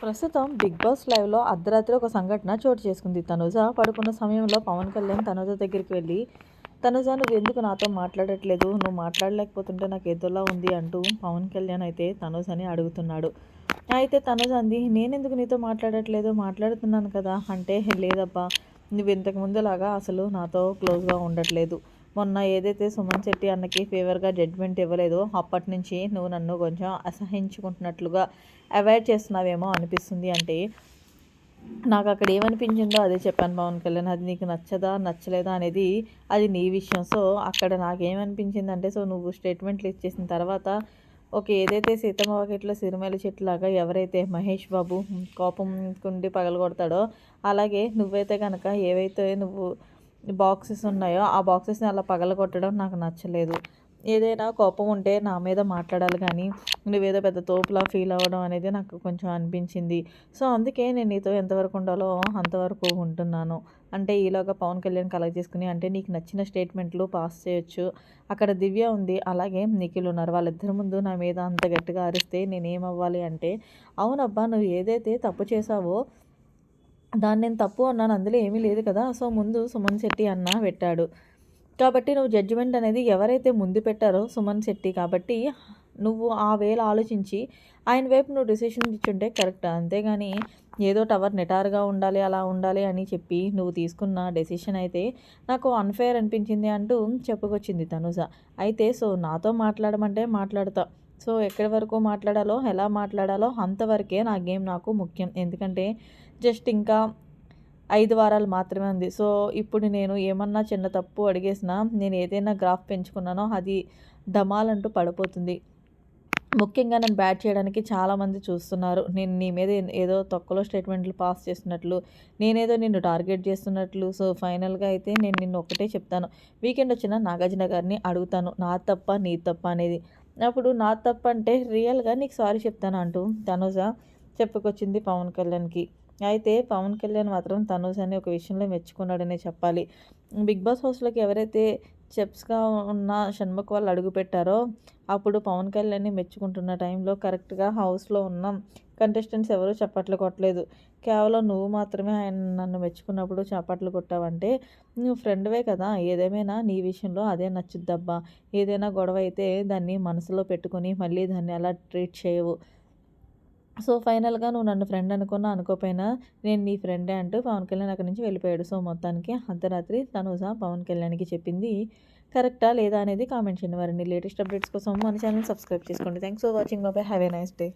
ప్రస్తుతం big boss లైవ్లో అర్ధరాత్రి ఒక సంఘటన చోటు చేసుకుంది. తనుజ పడుకున్న సమయంలో పవన్ కళ్యాణ్ తనుజ దగ్గరికి వెళ్ళి తనుజ నువ్వు ఎందుకు నాతో మాట్లాడట్లేదు? నువ్వు మాట్లాడలేకపోతుంటే నాకు ఏదోలా ఉంది అంటూ పవన్ కళ్యాణ్ అయితే తనుజని అడుగుతున్నాడు. అయితే తనుజ అంది నేనెందుకు నీతో మాట్లాడట్లేదు? మాట్లాడుతున్నాను కదా. అంటే లేదబ్బా నువ్వు ఇంతకుముందులాగా అసలు నాతో క్లోజ్గా ఉండట్లేదు. మొన్న ఏదైతే సుమన్ శెట్టి అన్నకి ఫేవర్గా జడ్జ్మెంట్ ఇవ్వలేదో అప్పటి నుంచి నువ్వు నన్ను కొంచెం అసహించుకుంటున్నట్లుగా అవాయిడ్ చేస్తున్నావేమో అనిపిస్తుంది అంటే నాకు అక్కడ ఏమనిపించిందో అదే చెప్పాను పవన్ కళ్యాణ్. అది నీకు నచ్చదా నచ్చలేదా అనేది అది నీ విషయం. సో అక్కడ నాకేమనిపించిందంటే సో నువ్వు స్టేట్మెంట్లు ఇచ్చేసిన తర్వాత ఒక ఏదైతే సీతమ్మ వాకిట్లో సిరిమేల చెట్టులాగా ఎవరైతే మహేష్ బాబు కోపం కుండి పగలగొడతాడో అలాగే నువ్వైతే కనుక ఏవైతే నువ్వు బాక్సెస్ ఉన్నాయో ఆ బాక్సెస్ని అలా పగలగొట్టడం నాకు నచ్చలేదు. ఏదైనా కోపం ఉంటే నా మీద మాట్లాడాలి కానీ నువ్వేదో పెద్ద తోపులా ఫీల్ అవ్వడం అనేది నాకు కొంచెం అనిపించింది. సో అందుకే నేను నీతో ఎంతవరకు ఉండాలో అంతవరకు ఉంటున్నాను. అంటే ఈలోగా పవన్ కళ్యాణ్ కలెక్ట్ చేసుకుని అంటే నీకు నచ్చిన స్టేట్మెంట్లు పాస్ చేయొచ్చు. అక్కడ దివ్య ఉంది అలాగే నిఖిల్ ఉన్నారు. వాళ్ళిద్దరి ముందు నా మీద అంత గట్టిగా అరిస్తే నేనేమవ్వాలి అంటే అవునబ్బా నువ్వు ఏదైతే తప్పు చేసావో దాన్ని నేను తప్పు అన్నాను అందులో ఏమీ లేదు కదా. సో ముందు సుమన్ శెట్టి అన్న పెట్టాడు. కాబట్టి నువ్వు జడ్జిమెంట్ అనేది ఎవరైతే ముందు పెట్టారో సుమన్ శెట్టి కాబట్టి నువ్వు ఆ వేళ ఆలోచించి ఆయన వైపు నువ్వు డిసిషన్ ఇచ్చుంటే కరెక్ట్ అంతేగాని ఏదో టవర్ నెటార్గా ఉండాలి అలా ఉండాలి అని చెప్పి నువ్వు తీసుకున్న డెసిషన్ అయితే నాకు అన్ఫేర్ అనిపించింది అంటూ చెప్పుకొచ్చింది తనుజ. అయితే సో నాతో మాట్లాడమంటే మాట్లాడతా. సో ఎక్కడి వరకు మాట్లాడాలో ఎలా మాట్లాడాలో అంతవరకే నా గేమ్ నాకు ముఖ్యం. ఎందుకంటే జస్ట్ ఇంకా ఐదు వారాలు మాత్రమే ఉంది. సో ఇప్పుడు నేను ఏమన్నా చిన్న తప్పు అడిగేసినా నేను ఏదైనా గ్రాఫ్ పెంచుకున్నానో అది డమాలంటూ పడిపోతుంది. ముఖ్యంగా నన్ను బ్యాట్ చేయడానికి చాలామంది చూస్తున్నారు. నేను నీ మీద ఏదో తొక్కలో స్టేట్మెంట్లు పాస్ చేస్తున్నట్లు నేనేదో నిన్ను టార్గెట్ చేస్తున్నట్లు సో ఫైనల్గా అయితే నేను నిన్ను ఒకటే చెప్తాను. వీకెండ్ వచ్చిన నాగార్జున గారిని అడుగుతాను నా తప్ప నీ తప్ప అనేది. అప్పుడు నా తప్పు అంటే రియల్గా నీకు సారీ చెప్తాను అంటూ తనుజ చెప్పుకొచ్చింది పవన్ కళ్యాణ్కి. అయితే పవన్ కళ్యాణ్ మాత్రం తనూజ్ అనే ఒక విషయంలో మెచ్చుకున్నాడనే చెప్పాలి. బిగ్ బాస్ హౌస్లోకి ఎవరైతే చెప్స్గా ఉన్న షణ్ముఖ్ వాళ్ళు అడుగు పెట్టారో అప్పుడు పవన్ కళ్యాణ్ని మెచ్చుకుంటున్న టైంలో కరెక్ట్గా హౌస్లో ఉన్న కంటెస్టెంట్స్ ఎవరూ చప్పట్లు కొట్టలేదు. కేవలం నువ్వు మాత్రమే ఆయన నన్ను మెచ్చుకున్నప్పుడు చప్పట్లు కొట్టావంటే నువ్వు ఫ్రెండ్వే కదా ఏదేమైనా నీ విషయంలో అదే నచ్చుద్దబ్బా. ఏదైనా గొడవ అయితే దాన్ని మనసులో పెట్టుకొని మళ్ళీ దాన్ని అలా ట్రీట్ చేయవు. సో ఫైనల్గా నువ్వు నన్ను ఫ్రెండ్ అనుకున్నా అనుకోపోయినా నేను నీ ఫ్రెండే అంటూ పవన్ కళ్యాణ్ అక్కడి నుంచి వెళ్ళిపోయాడు. సో మొత్తానికి అర్ధరాత్రి తనుజ పవన్ కళ్యాణ్కి చెప్పింది కరెక్టా లేదా అనేది కామెంట్ చేయండి. వారిని లేటెస్ట్ అప్డేట్స్ కోసం మన ఛానల్ సబ్స్క్రైబ్ చేసుకోండి. Thanks for watching. బాబాయ్ హ్యావ్ ఏ నైస్ డే.